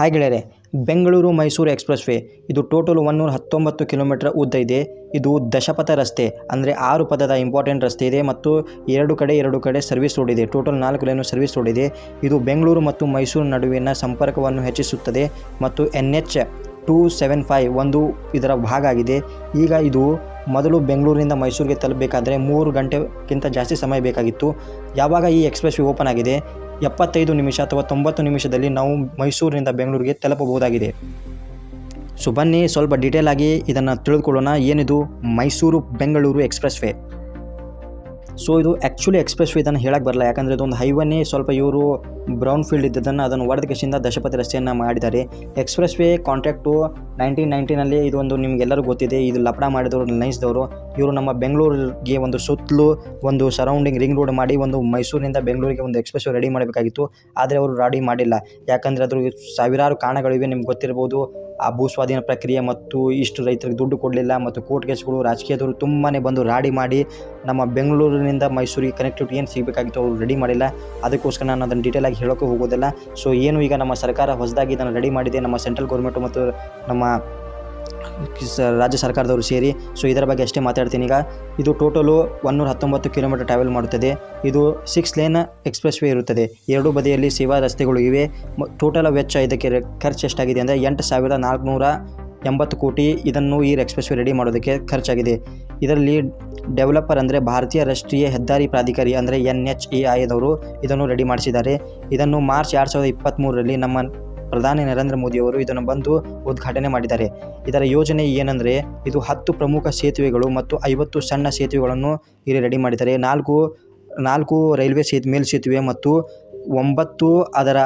Hi ಗೆಳೆಯರೆ, Bengaluru Mysuru expressway. ಇದು total ಒನ್ನೂರ ಹತ್ತೊಂಬತ್ತು ಕಿಲೋಮೀಟರ್ ಉದ್ದ ಇದೆ. ಇದು ದಶಪಥ ರಸ್ತೆ, ಅಂದರೆ ಆರು ಪದದ ಇಂಪಾರ್ಟೆಂಟ್ ರಸ್ತೆ ಇದೆ ಮತ್ತು ಎರಡು ಕಡೆ ಎರಡು ಕಡೆ ಸರ್ವಿಸ್ ರೋಡ್ ಇದೆ. ಟೋಟಲ್ ನಾಲ್ಕು ಲೈನು ಸರ್ವಿಸ್ ರೋಡ್ ಇದೆ. ಇದು ಬೆಂಗಳೂರು ಮತ್ತು ಮೈಸೂರು ನಡುವಿನ ಸಂಪರ್ಕವನ್ನು ಹೆಚ್ಚಿಸುತ್ತದೆ ಮತ್ತು N H two seven five ಒಂದು ಇದರ ಭಾಗ ಆಗಿದೆ. ಈಗ ಇದು ಮೊದಲು ಬೆಂಗಳೂರಿನಿಂದ ಮೈಸೂರಿಗೆ ತಲುಪಬೇಕಾದರೆ ಮೂರು ಗಂಟೆಗಿಂತ ಜಾಸ್ತಿ ಸಮಯ ಬೇಕಾಗಿತ್ತು. ಯಾವಾಗ ಈ ಎಕ್ಸ್ಪ್ರೆಸ್ ವೇ ಓಪನ್ ಆಗಿದೆ? ಎಪ್ಪತ್ತೈದು ನಿಮಿಷ ಅಥವಾ ತೊಂಬತ್ತು ನಿಮಿಷದಲ್ಲಿ ನಾವು ಮೈಸೂರಿನಿಂದ ಬೆಂಗಳೂರಿಗೆ ತಲುಪಬಹುದಾಗಿದೆ. ಸೊ ಬನ್ನಿ, ಸ್ವಲ್ಪ ಡೀಟೇಲ್ ಆಗಿ ಇದನ್ನು ತಿಳಿದುಕೊಳ್ಳೋಣ. ಏನಿದು Mysuru Bengaluru express way so ಇದು ಆ್ಯಕ್ಚುಲಿ ಎಕ್ಸ್ಪ್ರೆಸ್ ವೇ ಇದನ್ನು ಹೇಳಕ್ಕೆ ಬರಲ್ಲ. ಯಾಕಂದರೆ ಇದೊಂದು ಹೈವನ್ನೇ ಸ್ವಲ್ಪ ಇವರು ಬ್ರೌನ್ ಫೀಲ್ಡ್ ಇದ್ದದನ್ನು ಅದನ್ನು ಒಡೆದ ಕೆಸಿಂದ ದಶಪತಿ ರಸ್ತೆಯನ್ನು ಮಾಡಿದ್ದಾರೆ. ಎಕ್ಸ್ಪ್ರೆಸ್ ವೇ ಕಾಂಟ್ರಾಕ್ಟು ನೈನ್ಟೀನ್ ನೈನ್ಟೀನಲ್ಲಿ ಇದೊಂದು ನಿಮಗೆಲ್ಲರೂ ಗೊತ್ತಿದೆ. ಇದು ಲಪಡ ಮಾಡಿದವರು ನೈಸ್ದವರು ಇವರು ನಮ್ಮ ಬೆಂಗಳೂರಿಗೆ ಒಂದು ಸುತ್ತಲೂ ಒಂದು ಸರೌಂಡಿಂಗ್ ರಿಂಗ್ ರೋಡ್ ಮಾಡಿ ಒಂದು ಮೈಸೂರಿನಿಂದ ಬೆಂಗಳೂರಿಗೆ ಒಂದು ಎಕ್ಸ್ಪ್ರೆಸ್ ರೆಡಿ ಮಾಡಬೇಕಾಗಿತ್ತು. ಆದರೆ ಅವರು ರೆಡಿ ಮಾಡಿಲ್ಲ. ಯಾಕಂದರೆ ಅದ್ರ ಸಾವಿರಾರು ಕಾರಣಗಳಿವೆ, ನಿಮ್ಗೆ ಗೊತ್ತಿರ್ಬೋದು. ಆ ಭೂಸ್ವಾಧೀನ ಪ್ರಕ್ರಿಯೆ ಮತ್ತು ಇಷ್ಟು ರೈತರಿಗೆ ದುಡ್ಡು ಕೊಡಲಿಲ್ಲ ಮತ್ತು ಕೋರ್ಟ್ ಕೇಸ್ಗಳು ರಾಜಕೀಯದವರು ತುಂಬಾ ಬಂದು ರಾಡಿ ಮಾಡಿ ನಮ್ಮ ಬೆಂಗಳೂರಿನಿಂದ ಮೈಸೂರಿಗೆ ಕನೆಕ್ಟಿವಿಟಿ ಏನು ಸಿಗಬೇಕಾಗಿತ್ತು ಅವರು ರೆಡಿ ಮಾಡಿಲ್ಲ. ಅದಕ್ಕೋಸ್ಕರ ನಾನು ಅದನ್ನು ಡೀಟೇಲಾಗಿ ಹೇಳೋಕ್ಕೆ ಹೋಗೋದಿಲ್ಲ. ಸೊ ಏನು ಈಗ ನಮ್ಮ ಸರ್ಕಾರ ಹೊಸದಾಗಿ ಇದನ್ನು ರೆಡಿ ಮಾಡಿದೆ, ನಮ್ಮ ಸೆಂಟ್ರಲ್ ಗೌರ್ಮೆಂಟು ಮತ್ತು ನಮ್ಮ ರಾಜ್ಯ ಸರ್ಕಾರದವರು ಸೇರಿ. ಸೊ ಇದರ ಬಗ್ಗೆ ಅಷ್ಟೇ ಮಾತಾಡ್ತೀನಿ. ಈಗ ಇದು ಟೋಟಲು ಒನ್ನೂರ ಹತ್ತೊಂಬತ್ತು ಕಿಲೋಮೀಟರ್ ಟ್ರಾವೆಲ್ ಮಾಡುತ್ತದೆ. ಇದು ಸಿಕ್ಸ್ ಲೇನ್ ಎಕ್ಸ್ಪ್ರೆಸ್ ವೇ ಇರುತ್ತದೆ. ಎರಡೂ ಬದಿಯಲ್ಲಿ ಸೇವಾ ರಸ್ತೆಗಳು ಇವೆ. ಟೋಟಲ್ ವೆಚ್ಚ ಇದಕ್ಕೆ ಖರ್ಚು ಎಷ್ಟಾಗಿದೆ ಅಂದರೆ ಎಂಟು ಸಾವಿರದ ನಾಲ್ಕುನೂರ ಎಂಬತ್ತು ಕೋಟಿ. ಇದನ್ನು ಈ ಎಕ್ಸ್ಪ್ರೆಸ್ ವೇ ರೆಡಿ ಮಾಡೋದಕ್ಕೆ ಖರ್ಚಾಗಿದೆ. ಇದರಲ್ಲಿ ಡೆವಲಪರ್ ಅಂದರೆ ಭಾರತೀಯ ರಾಷ್ಟ್ರೀಯ ಹೆದ್ದಾರಿ ಪ್ರಾಧಿಕಾರಿ ಅಂದರೆ ಎನ್ ಎಚ್ ಐದವರು ಇದನ್ನು ರೆಡಿ ಮಾಡಿಸಿದ್ದಾರೆ. ಇದನ್ನು ಮಾರ್ಚ್ ಎರಡು ಸಾವಿರದ ಇಪ್ಪತ್ತ್ಮೂರರಲ್ಲಿ ನಮ್ಮ ಪ್ರಧಾನಿ ನರೇಂದ್ರ ಮೋದಿಯವರು ಇದನ್ನು ಬಂದು ಉದ್ಘಾಟನೆ ಮಾಡಿದ್ದಾರೆ. ಇದರ ಯೋಜನೆ ಏನಂದರೆ, ಇದು ಹತ್ತು ಪ್ರಮುಖ ಸೇತುವೆಗಳು ಮತ್ತು ಐವತ್ತು ಸಣ್ಣ ಸೇತುವೆಗಳನ್ನು ಇಲ್ಲಿ ರೆಡಿ ಮಾಡಿದ್ದಾರೆ. ನಾಲ್ಕು ನಾಲ್ಕು ರೈಲ್ವೆ ಸೇತು ಮೇಲ್ಸೇತುವೆ ಮತ್ತು ಒಂಬತ್ತು ಅದರ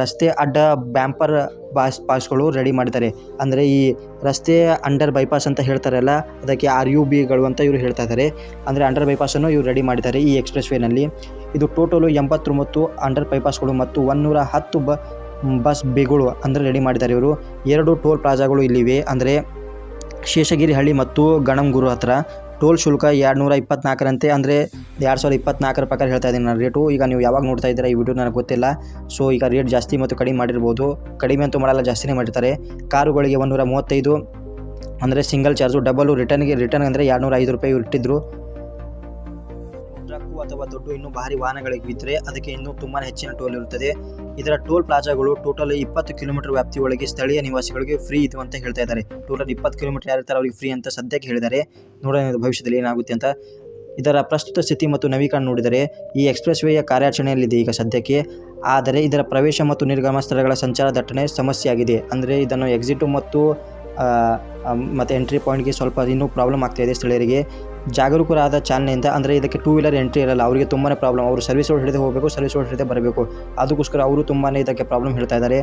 ರಸ್ತೆ ಅಡ್ಡ ಬ್ಯಾಂಪರ್ ಬಾಸ್, ಪಾಸ್ಗಳು ರೆಡಿ ಮಾಡಿದ್ದಾರೆ. ಅಂದರೆ ಈ ರಸ್ತೆ ಅಂಡರ್ ಬೈಪಾಸ್ ಅಂತ ಹೇಳ್ತಾರಲ್ಲ, ಅದಕ್ಕೆ ಆರ್ ಯು ಬಿಗಳು ಅಂತ ಇವರು ಹೇಳ್ತಾ ಇದ್ದಾರೆ. ಅಂದರೆ ಅಂಡರ್ ಬೈಪಾಸನ್ನು ಇವರು ರೆಡಿ ಮಾಡಿದ್ದಾರೆ ಈ ಎಕ್ಸ್ಪ್ರೆಸ್ ವೇನಲ್ಲಿ ಇದು ಟೋಟಲು ಎಂಬತ್ತೊಂಬತ್ತು ಅಂಡರ್ ಬೈಪಾಸ್ಗಳು ಮತ್ತು ಒನ್ನೂರ ಹತ್ತು ಬ ಬಸ್ ಬೇಗಳು ಅಂದರೆ ರೆಡಿ ಮಾಡಿದ್ದಾರೆ ಇವರು. ಎರಡು ಟೋಲ್ ಪ್ಲಾಜಾಗಳು ಇಲ್ಲಿವೆ. ಅಂದರೆ ಶೇಷಗಿರಿ ಹಳ್ಳಿ ಮತ್ತು ಗಣಂಗುರು ಹತ್ರ. ಟೋಲ್ ಶುಲ್ಕ ಎರಡು ನೂರ ಇಪ್ಪತ್ನಾಲ್ಕರಂತೆ ಅಂದರೆ ಎರಡು ಸಾವಿರದ ಇಪ್ಪತ್ನಾಲ್ಕರ ಪ್ರಕಾರ ಹೇಳ್ತಾ ಇದ್ದೀನಿ ನಾನು ರೇಟು ಈಗ ನೀವು ಯಾವಾಗ ನೋಡ್ತಾ ಇದ್ದೀರಾ ಈ ವಿಡಿಯೋ ನನಗೆ ಗೊತ್ತಿಲ್ಲ. ಸೊ ಈಗ ರೇಟ್ ಜಾಸ್ತಿ ಮತ್ತು ಕಡಿಮೆ ಮಾಡಿರ್ಬೋದು. ಕಡಿಮೆ ಅಂತೂ ಮಾಡಲ್ಲ, ಜಾಸ್ತಿನೇ ಮಾಡಿರ್ತಾರೆ. ಕಾರುಗಳಿಗೆ ಒಂದೂರ ಮೂವತ್ತೈದು ಅಂದರೆ ಸಿಂಗಲ್ ಚಾರ್ಜು ಡಬಲು ರಿಟರ್ನ್ಗೆ ರಿಟರ್ನ್ ಅಂದರೆ ಎರಡು ನೂರ ಐದು ರೂಪಾಯಿ ಇಟ್ಟಿದ್ದರು ಅಥವಾ ದೊಡ್ಡ ಇನ್ನು ಭಾರಿ ವಾಹನಗಳಿಗೆ ಬಿದ್ದರೆ ಅದಕ್ಕೆ ಇನ್ನೂ ತುಂಬಾ ಹೆಚ್ಚಿನ ಟೋಲ್ ಇರುತ್ತದೆ. ಇದರ ಟೋಲ್ ಪ್ಲಾಜಾಗಳು ಟೋಟಲ್ ಇಪ್ಪತ್ತು ಕಿಲೋಮೀಟರ್ ವ್ಯಾಪ್ತಿಯೊಳಗೆ ಸ್ಥಳೀಯ ನಿವಾಸಿಗಳಿಗೆ ಫ್ರೀ ಇದು ಅಂತ ಹೇಳ್ತಾ ಇದ್ದಾರೆ. ಟೋಟಲ್ ಇಪ್ಪತ್ತು ಕಿಲೋಮೀಟರ್ ಯಾರು ಇರ್ತಾರೆ ಅವರಿಗೆ ಫ್ರೀ ಅಂತ ಸದ್ಯಕ್ಕೆ ಹೇಳಿದ್ದಾರೆ. ನೋಡೋಣ ಭವಿಷ್ಯದಲ್ಲಿ ಏನಾಗುತ್ತೆ ಅಂತ. ಇದರ ಪ್ರಸ್ತುತ ಸ್ಥಿತಿ ಮತ್ತು ನವೀಕರಣ ನೋಡಿದರೆ ಈ ಎಕ್ಸ್ಪ್ರೆಸ್ ವೇಯ ಕಾರ್ಯಾಚರಣೆಯಲ್ಲಿದೆ ಈಗ ಸದ್ಯಕ್ಕೆ. ಆದರೆ ಇದರ ಪ್ರವೇಶ ಮತ್ತು ನಿರ್ಗಮ ಸ್ಥಳಗಳ ಸಂಚಾರ ದಟ್ಟಣೆ ಸಮಸ್ಯೆಯಾಗಿದೆ. ಅಂದರೆ ಇದನ್ನು ಎಕ್ಸಿಟು ಮತ್ತು ಮತ್ತು ಎಂಟ್ರಿ ಪಾಯಿಂಟ್ಗೆ ಸ್ವಲ್ಪ ಇನ್ನೂ ಪ್ರಾಬ್ಲಮ್ ಆಗ್ತಾಯಿದೆ ಸ್ಥಳೀಯರಿಗೆ. ಜಾಗರೂಕರಾದ ಚಾಲನೆಯಿಂದ, ಅಂದರೆ ಇದಕ್ಕೆ ಟೂ ವೀಲರ್ ಎಂಟ್ರಿ ಇರಲ್ಲ, ಅವರಿಗೆ ತುಂಬಾ ಪ್ರಾಬ್ಲಮ್ ಅವರು ಸರ್ವಿಸ್ ರೋಡ್ ಹಿಡಿದು ಹೋಗಬೇಕು ಸರ್ವಿಸ್ ರೋಡ್ ಹಿಡಿದೇ ಬರಬೇಕು. ಅದಕ್ಕೋಸ್ಕರ ಅವರು ತುಂಬಾ ಇದಕ್ಕೆ ಪ್ರಾಬ್ಲಮ್ ಹೇಳ್ತಾ ಇದ್ದಾರೆ.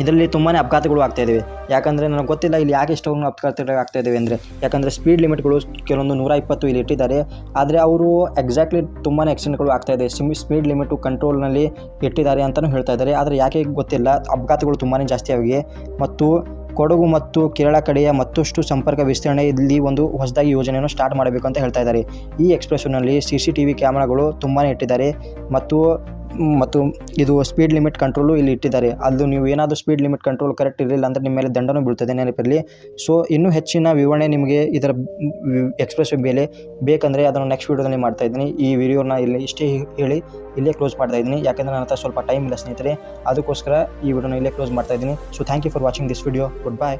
ಇದರಲ್ಲಿ ತುಂಬಾ ಅಪಘಾತಗಳು ಆಗ್ತಾ ಇದ್ದಾವೆ ಯಾಕಂದರೆ ನನಗೆ ಗೊತ್ತಿಲ್ಲ ಇಲ್ಲಿ ಯಾಕೆ ಇಷ್ಟೊಂದು ಅಪಘಾತಗಳು ಆಗ್ತಾ ಅಂದರೆ. ಯಾಕಂದರೆ ಸ್ಪೀಡ್ ಲಿಮಿಟ್ಗಳು ಕೆಲವೊಂದು ನೂರ ಇಪ್ಪತ್ತು ಇಲ್ಲಿ ಇಟ್ಟಿದ್ದಾರೆ. ಆದರೆ ಅವರು ಎಕ್ಸಾಕ್ಟ್ಲಿ ತುಂಬಾ ಆಕ್ಸಿಡೆಂಟ್ಗಳು ಆಗ್ತಾ ಇದೆ. ಸಿಮ್ ಸ್ಪೀಡ್ ಲಿಮಿಟು ಕಂಟ್ರೋಲ್ನಲ್ಲಿ ಇಟ್ಟಿದ್ದಾರೆ ಅಂತಲೂ ಹೇಳ್ತಾ ಇದ್ದಾರೆ. ಆದರೆ ಯಾಕೆ ಗೊತ್ತಿಲ್ಲ, ಅಪಘಾತಗಳು ತುಂಬಾ ಜಾಸ್ತಿ ಆಗಿವೆ ಮತ್ತು ಕೊಡಗು ಮತ್ತು ಕೇರಳ ಕಡೆಯ ಮತ್ತಷ್ಟು ಸಂಪರ್ಕ ವಿಸ್ತರಣೆ ಇಲ್ಲಿ ಒಂದು ಹೊಸದಾಗಿ ಯೋಜನೆಯನ್ನು ಸ್ಟಾರ್ಟ್ ಮಾಡಬೇಕು ಅಂತ ಹೇಳ್ತಾ ಇದ್ದಾರೆ. ಈ ಎಕ್ಸ್ಪ್ರೆಸ್ನಲ್ಲಿ ಸಿ ಸಿ ಟಿ ವಿ ಕ್ಯಾಮ್ರಾಗಳು ತುಂಬಾ ಇಟ್ಟಿದ್ದಾರೆ ಮತ್ತು ಮತ್ತು ಇದು ಸ್ಪೀಡ್ ಲಿಮಿಟ್ ಕಂಟ್ರೋಲು ಇಲ್ಲಿ ಇಟ್ಟಿದ್ದಾರೆ. ಅದು ನೀವು ಏನಾದರೂ ಸ್ಪೀಡ್ ಲಿಮಿಟ್ ಕಂಟ್ರೋಲ್ ಕರೆಕ್ಟ್ ಇರಲಿಲ್ಲ ಅಂದರೆ ನಿಮ್ಮ ಮೇಲೆ ದಂಡನೂ ಬೀಳ್ತದೆ ನೆನಪಿರಲಿ. ಸೊ ಇನ್ನೂ ಹೆಚ್ಚಿನ ವಿವರಣೆ ನಿಮಗೆ ಇದರ ಎಕ್ಸ್ಪ್ರೆಸ್ ಮೇಲೆ ಬೇಕಂದರೆ ಅದನ್ನು ನೆಕ್ಸ್ಟ್ ವೀಡಿಯೋದಲ್ಲಿ ಮಾಡ್ತಾ ಇದ್ದೀನಿ. ಈ ವಿಡಿಯೋನ ಇಲ್ಲಿ ಇಷ್ಟೇ ಹೇಳಿ, ಇಲ್ಲೇ ಕ್ಲೋಸ್ ಮಾಡ್ತಾ ಇದ್ದೀನಿ. ಯಾಕೆಂದರೆ ನನ್ನ ಹತ್ರ ಸ್ವಲ್ಪ ಟೈಮ್ ಇಲ್ಲ ಸ್ನೇಹಿತರೆ, ಅದಕ್ಕೋಸ್ಕರ ಈ ವಿಡಿಯೋನ ಇಲ್ಲೇ ಕ್ಲೋಸ್ ಮಾಡ್ತಾ ಇದ್ದೀನಿ. So thank you for watching this video goodbye